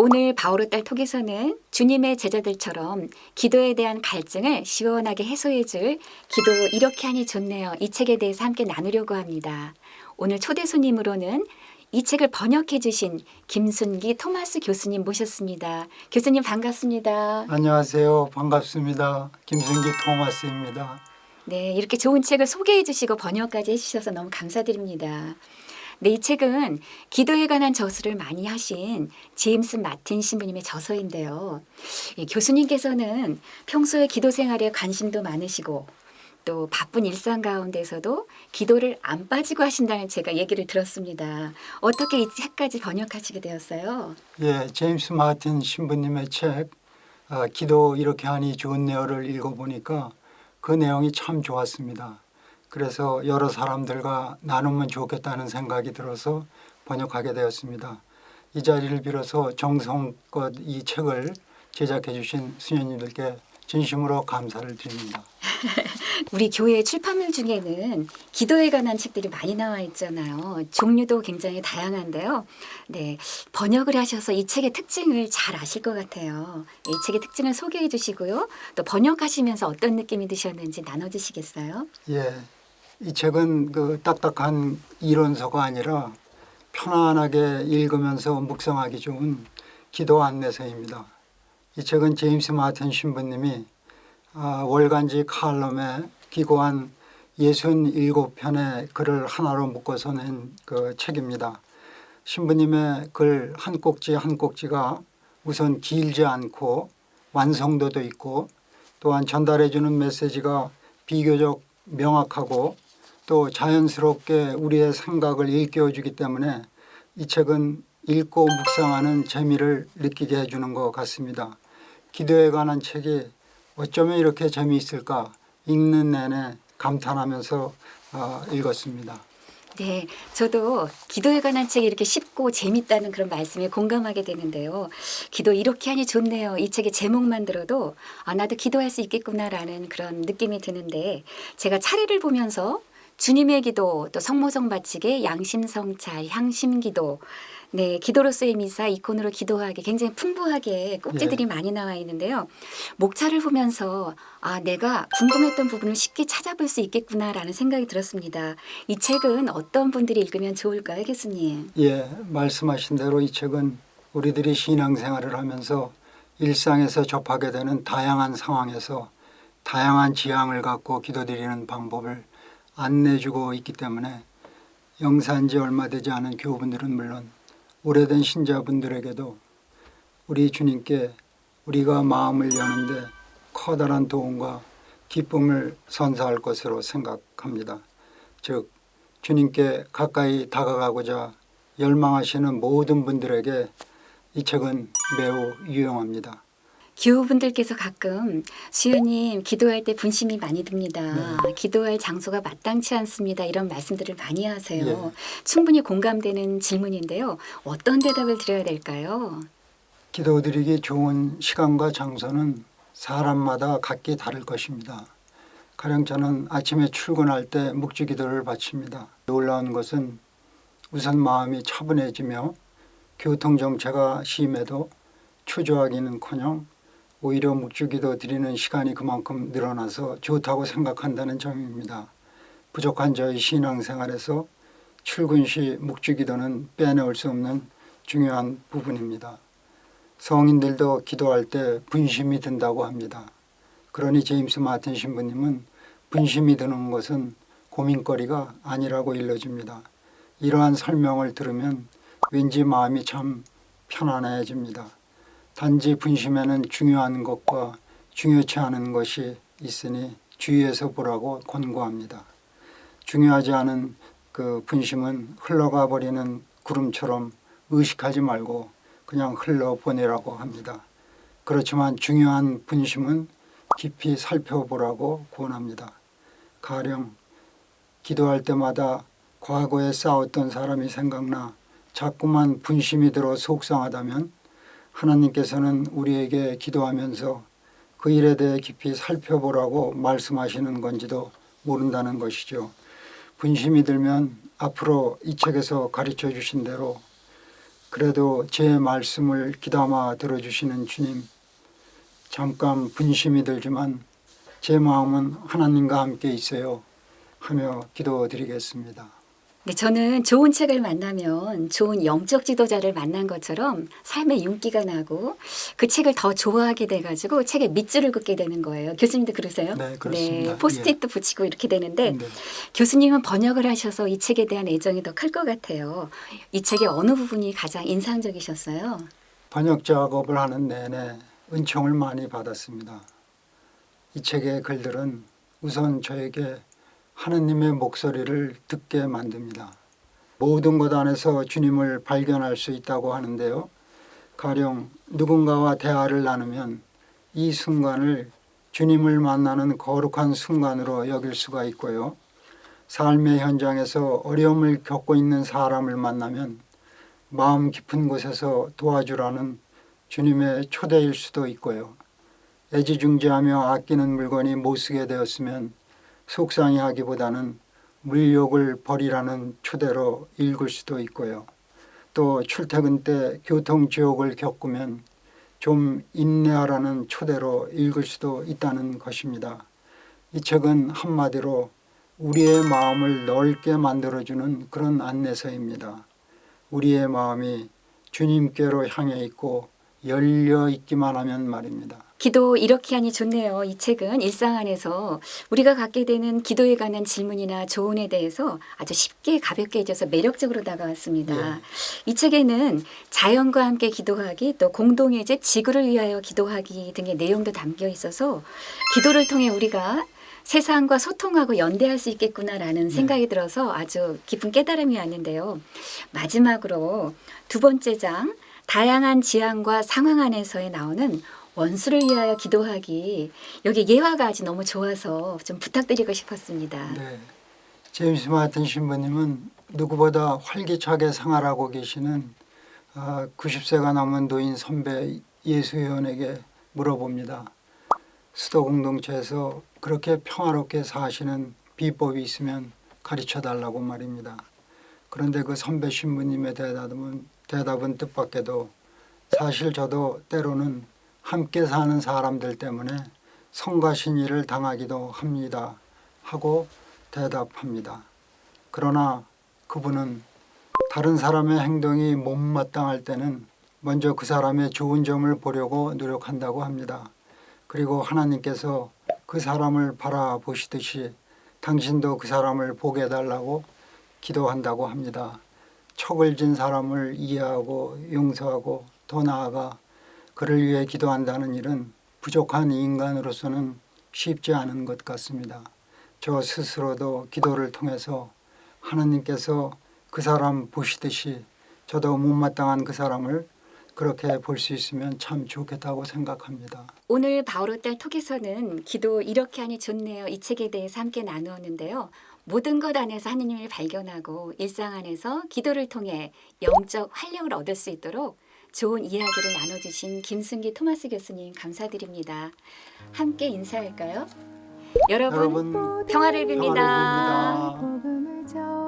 오늘 바오로 딸 톡에서는 주님의 제자들처럼 기도에 대한 갈증을 시원하게 해소해 줄 기도 이렇게 하니 좋네요. 이 책에 대해서 함께 나누려고 합니다. 오늘 초대 손님으로는 이 책을 번역해 주신 김순기 토마스 교수님 모셨습니다. 교수님 반갑습니다. 안녕하세요. 반갑습니다. 김승기 토마스입니다. 네, 이렇게 좋은 책을 소개해 주시고 번역까지 해 주셔서 너무 감사드립니다. 네, 이 책은 기도에 관한 저술을 많이 하신 제임스 마틴 신부님의 저서인데요. 이 교수님께서는 평소에 기도 생활에 관심도 많으시고 또 바쁜 일상 가운데서도 기도를 안 빠지고 하신다는 제가 얘기를 들었습니다. 어떻게 이 책까지 번역하시게 되었어요? 예, 제임스 마틴 신부님의 책 아, 기도 이렇게 하니 좋네요를 읽어보니까 그 내용이 참 좋았습니다. 그래서 여러 사람들과 나누면 좋겠다는 생각이 들어서 번역하게 되었습니다. 이 자리를 빌어서 정성껏 이 책을 제작해 주신 수녀님들께 진심으로 감사를 드립니다. 우리 교회 출판물 중에는 기도에 관한 책들이 많이 나와 있잖아요. 종류도 굉장히 다양한데요. 네, 번역을 하셔서 이 책의 특징을 잘 아실 것 같아요. 이 책의 특징을 소개해 주시고요. 또 번역하시면서 어떤 느낌이 드셨는지 나눠주시겠어요? 예, 이 책은 그 딱딱한 이론서가 아니라 편안하게 읽으면서 묵상하기 좋은 기도 안내서입니다. 이 책은 제임스 마틴 신부님이 아, 월간지 칼럼에 기고한 67편의 글을 하나로 묶어서 낸 그 책입니다. 신부님의 글 한 꼭지 한 꼭지가 우선 길지 않고 완성도도 있고 또한 전달해 주는 메시지가 비교적 명확하고 또 자연스럽게 우리의 생각을 일깨워 주기 때문에 이 책은 읽고 묵상하는 재미를 느끼게 해주는 것 같습니다. 기도에 관한 책이 어쩌면 이렇게 재미있을까 읽는 내내 감탄하면서 어, 읽었습니다. 네, 저도 기도에 관한 책이 이렇게 쉽고 재밌다는 그런 말씀에 공감하게 되는데요. 기도 이렇게 하니 좋네요. 이 책의 제목만 들어도 아, 나도 기도할 수 있겠구나라는 그런 느낌이 드는데 제가 차례를 보면서 주님의 기도, 또 성모성 바치기, 양심성찰, 향심기도, 네, 기도로서의 미사, 이콘으로 기도하기 굉장히 풍부하게 꼭지들이 많이 나와 있는데요. 목차를 보면서 아, 내가 궁금했던 부분을 쉽게 찾아볼 수 있겠구나라는 생각이 들었습니다. 이 책은 어떤 분들이 읽으면 좋을까요, 교수님? 예, 말씀하신 대로 이 책은 우리들이 신앙생활을 하면서 일상에서 접하게 되는 다양한 상황에서 다양한 지향을 갖고 기도드리는 방법을 안내주고 있기 때문에 영사한 지 얼마 되지 않은 교우분들은 물론 오래된 신자분들에게도 우리 주님께 우리가 마음을 여는데 커다란 도움과 기쁨을 선사할 것으로 생각합니다. 즉 주님께 가까이 다가가고자 열망하시는 모든 분들에게 이 책은 매우 유용합니다. 교우분들께서 가끔 수요님 기도할 때 분심이 많이 듭니다. 기도할 장소가 마땅치 않습니다. 이런 말씀들을 많이 하세요. 예. 충분히 공감되는 질문인데요. 어떤 대답을 드려야 될까요? 기도드리기 좋은 시간과 장소는 사람마다 각기 다를 것입니다. 가령 저는 아침에 출근할 때 묵주 기도를 바칩니다. 놀라운 것은 우선 마음이 차분해지며 교통 정체가 심해도 초조하기는커녕 오히려 묵주 기도 드리는 시간이 그만큼 늘어나서 좋다고 생각한다는 점입니다. 부족한 저희 신앙생활에서 출근 시 묵주 기도는 빼놓을 수 없는 중요한 부분입니다. 성인들도 기도할 때 분심이 든다고 합니다. 그러니 제임스 마틴 신부님은 분심이 드는 것은 고민거리가 아니라고 일러줍니다. 이러한 설명을 들으면 왠지 마음이 참 편안해집니다. 단지 분심에는 중요한 것과 중요치 않은 것이 있으니 주의해서 보라고 권고합니다. 중요하지 않은 그 분심은 흘러가 버리는 구름처럼 의식하지 말고 그냥 흘러 보내라고 합니다. 그렇지만 중요한 분심은 깊이 살펴보라고 권합니다. 가령 기도할 때마다 과거에 싸웠던 사람이 생각나 자꾸만 분심이 들어 속상하다면 하나님께서는 우리에게 기도하면서 그 일에 대해 깊이 살펴보라고 말씀하시는 건지도 모른다는 것이죠. 분심이 들면 앞으로 이 책에서 가르쳐 주신 대로 그래도 제 말씀을 귀담아 들어주시는 주님, 잠깐 분심이 들지만 제 마음은 하나님과 함께 있어요. 하며 기도드리겠습니다. 네, 저는 좋은 책을 만나면 좋은 영적 지도자를 만난 것처럼 삶의 윤기가 나고 그 책을 더 좋아하게 돼가지고 책에 밑줄을 긋게 되는 거예요. 교수님도 그러세요? 네, 그렇습니다. 포스트잇도 붙이고 이렇게 되는데 네. 교수님은 번역을 하셔서 이 책에 대한 애정이 더 클 것 같아요. 이 책의 어느 부분이 가장 인상적이셨어요? 번역 작업을 하는 내내 은총을 많이 받았습니다. 이 책의 글들은 우선 저에게 하느님의 목소리를 듣게 만듭니다. 모든 것 안에서 주님을 발견할 수 있다고 하는데요. 가령 누군가와 대화를 나누면 이 순간을 주님을 만나는 거룩한 순간으로 여길 수가 있고요. 삶의 현장에서 어려움을 겪고 있는 사람을 만나면 마음 깊은 곳에서 도와주라는 주님의 초대일 수도 있고요. 애지중지하며 아끼는 물건이 못 쓰게 되었으면 속상해하기보다는 물욕을 버리라는 초대로 읽을 수도 있고요. 또 출퇴근 때 교통 지옥을 겪으면 좀 인내하라는 초대로 읽을 수도 있다는 것입니다. 이 책은 한마디로 우리의 마음을 넓게 만들어주는 그런 안내서입니다. 우리의 마음이 주님께로 향해 있고 열려 있기만 하면 말입니다. 기도 이렇게 하니 좋네요. 이 책은 일상 안에서 우리가 갖게 되는 기도에 관한 질문이나 조언에 대해서 아주 쉽게 가볍게 해줘서 매력적으로 다가왔습니다. 예. 이 책에는 자연과 함께 기도하기 또 공동의 집 지구를 위하여 기도하기 등의 내용도 담겨 있어서 기도를 통해 우리가 세상과 소통하고 연대할 수 있겠구나라는 생각이 들어서 아주 깊은 깨달음이 왔는데요. 마지막으로 두 번째 장 다양한 지향과 상황 안에서에 나오는 원수를 위하여 기도하기 여기 예화가 아주 너무 좋아서 좀 부탁드리고 싶었습니다. 네. 제임스 마틴 신부님은 누구보다 활기차게 생활하고 계시는 아, 90세가 넘은 노인 선배 예수회원에게 물어봅니다. 수도 공동체에서 그렇게 평화롭게 사시는 비법이 있으면 가르쳐 달라고 말입니다. 그런데 그 선배 신부님의 대답은 대답은 뜻밖에도 사실 저도 때로는 함께 사는 사람들 때문에 성가신 일을 당하기도 합니다. 하고 대답합니다. 그러나 그분은 다른 사람의 행동이 못마땅할 때는 먼저 그 사람의 좋은 점을 보려고 노력한다고 합니다. 그리고 하나님께서 그 사람을 바라보시듯이 당신도 그 사람을 보게 해달라고 기도한다고 합니다. 척을 진 사람을 이해하고 용서하고 더 나아가 그를 위해 기도한다는 일은 부족한 인간으로서는 쉽지 않은 것 같습니다. 저 스스로도 기도를 통해서 하나님께서 그 사람 보시듯이 저도 못마땅한 그 사람을 그렇게 볼 수 있으면 참 좋겠다고 생각합니다. 오늘 바오로 딸 톡에서는 기도 이렇게 하니 좋네요. 이 책에 대해서 함께 나누었는데요. 모든 것 안에서 하느님을 발견하고 일상 안에서 기도를 통해 영적 활력을 얻을 수 있도록 좋은 이야기를 나눠주신 김승기 토마스 교수님 감사드립니다. 함께 인사할까요? 여러분, 여러분 평화를 빕니다. 평화를 빕니다.